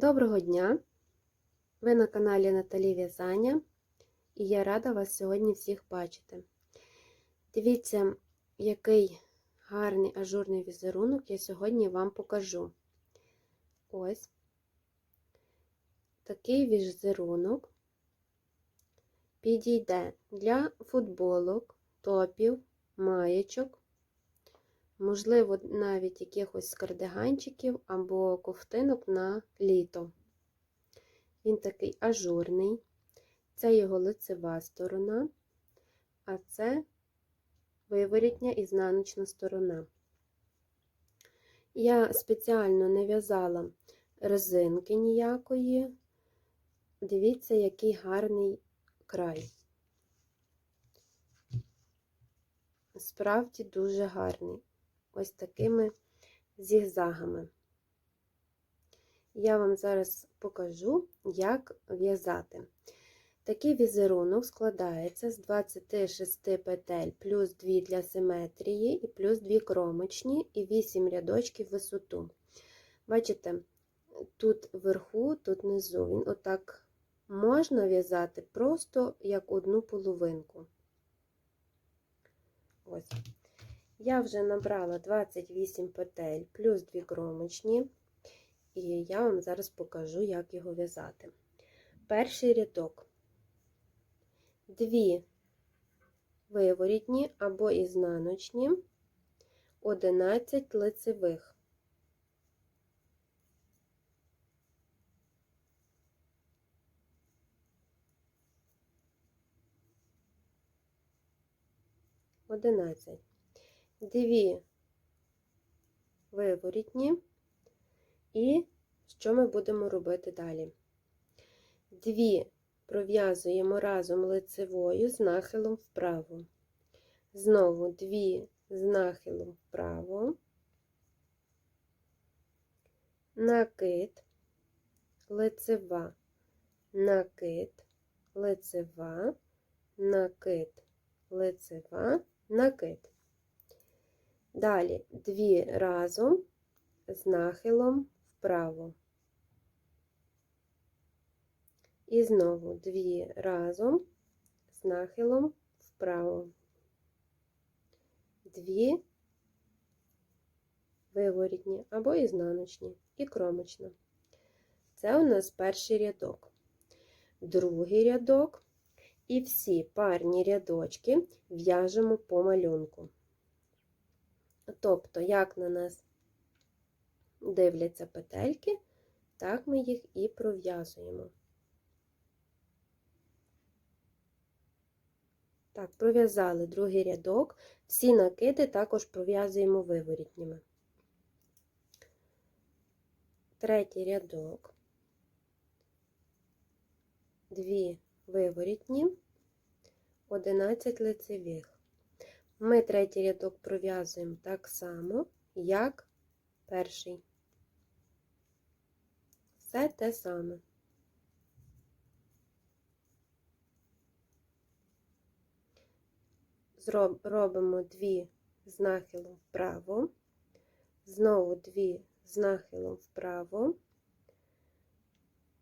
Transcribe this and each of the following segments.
Доброго дня! Ви на каналі Наталі В'язання, і я рада вас сьогодні всіх бачити. Дивіться, який гарний ажурний візерунок я сьогодні вам покажу. Ось такий візерунок підійде для футболок, топів, маєчок, можливо, навіть якихось кардиганчиків або ковтинок на літо. Він такий ажурний, це його лицева сторона, а це виворітня ізнаночна сторона. Я спеціально не в'язала резинки ніякої. Дивіться, який гарний край. Справді дуже гарний. Ось такими зігзагами. Я вам зараз покажу, як в'язати. Такий візерунок складається з 26 петель, плюс 2 для симетрії, і плюс 2 кромочні, і 8 рядочків висоту. Бачите, тут вверху, тут внизу, він отак можна в'язати просто як одну половинку. Ось. Я вже набрала 28 петель плюс 2 кромочні, і я вам зараз покажу, як його в'язати. Перший рядок, 2 виворітні або ізнаночні, 11 лицевих. Одинадцять дві виворітні, і що ми будемо робити далі? Дві пров'язуємо разом лицевою з нахилом вправо. Знову дві з нахилом вправо, накид, лицева, накид, лицева, накид, лицева, накид. Далі дві разом з нахилом вправо. І знову дві разом з нахилом вправо. Дві виворітні або ізнаночні і кромочна. Це у нас перший рядок. Другий рядок і всі парні рядочки в'яжемо по малюнку. Тобто, як на нас дивляться петельки, так ми їх і пров'язуємо. Так, пров'язали другий рядок, всі накиди також пров'язуємо виворітніми. Третій рядок, дві виворітні, 11 лицевих. Ми третій рядок пров'язуємо так само, як перший. Все те саме. Робимо дві з нахилом вправо, знову дві з нахилом вправо,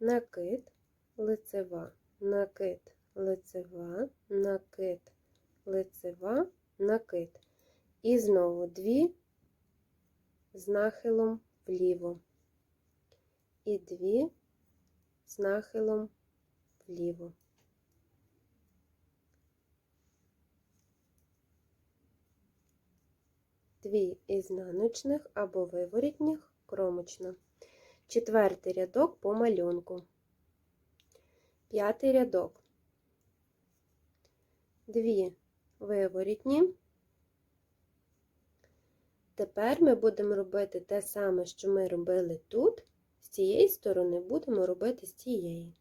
накид, лицева, накид, лицева, накид, лицева, накид. І знову дві з нахилом вліво. І дві з нахилом вліво. Дві ізнаночних або виворітніх кромочна. Четвертий рядок по малюнку. П'ятий рядок. Дві виворітні. Тепер ми будемо робити те саме, що ми робили тут, з цієї сторони будемо робити з цієї.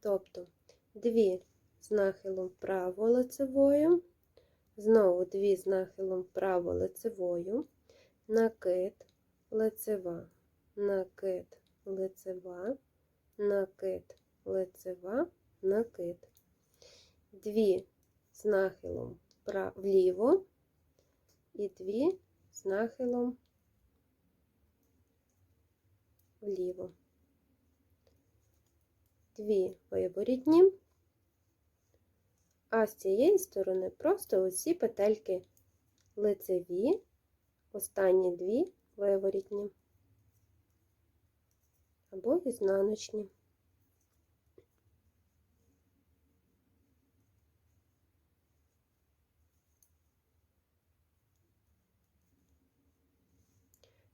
Тобто дві з нахилом вправо лицевою, знову дві з нахилом вправо лицевою, накид, лицева, накид, лицева, накид, лицева, накид. Дві з нахилом вліво і дві з нахилом вліво. дві виворітні, а з цієї сторони просто усі петельки лицеві, останні дві виворітні або ізнаночні.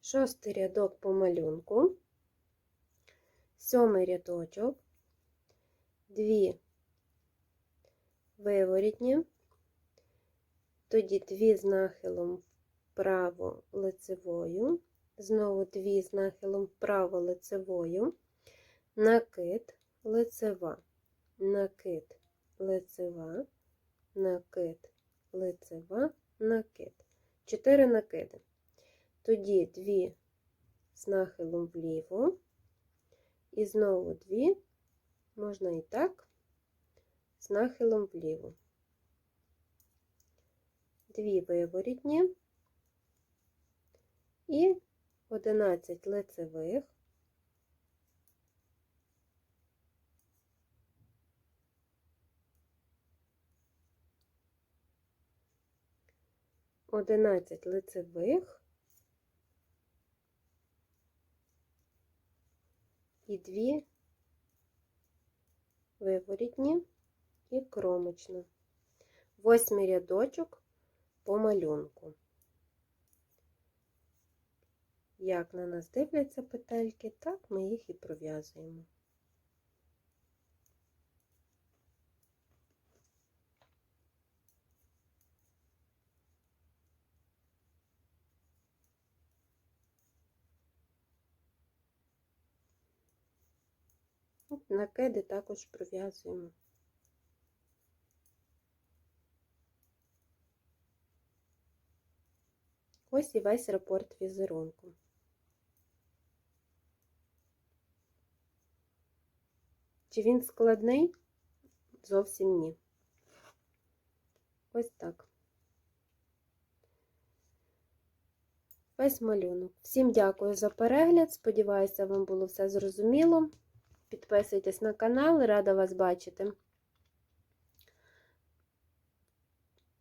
Шостий рядок по малюнку, сьомий рядочок, дві виворітні, тоді дві з нахилом вправо лицевою, знову дві з нахилом вправо лицевою, накид лицева, накид лицева, накид лицева, накид. Чотири накиди. Тоді дві з нахилом вліво, і знову дві, можна і так, з нахилом вліво. Дві виворітні. І 11 лицевих. Одинадцять лицевих і дві виворітні і кромочна. Восьмий рядочок по малюнку. Як на нас дивляться петельки, так ми їх і пров'язуємо. Накиди також пров'язуємо. Ось і весь рапорт візерунку. Чи він складний? Зовсім ні. Ось так. Весь малюнок. Всім дякую за перегляд. Сподіваюся, вам було все зрозуміло. Підписуйтесь на канал, рада вас бачити.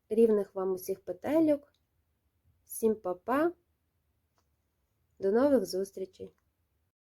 Рівних вам усіх петельок. Всім па-па. До нових зустрічей!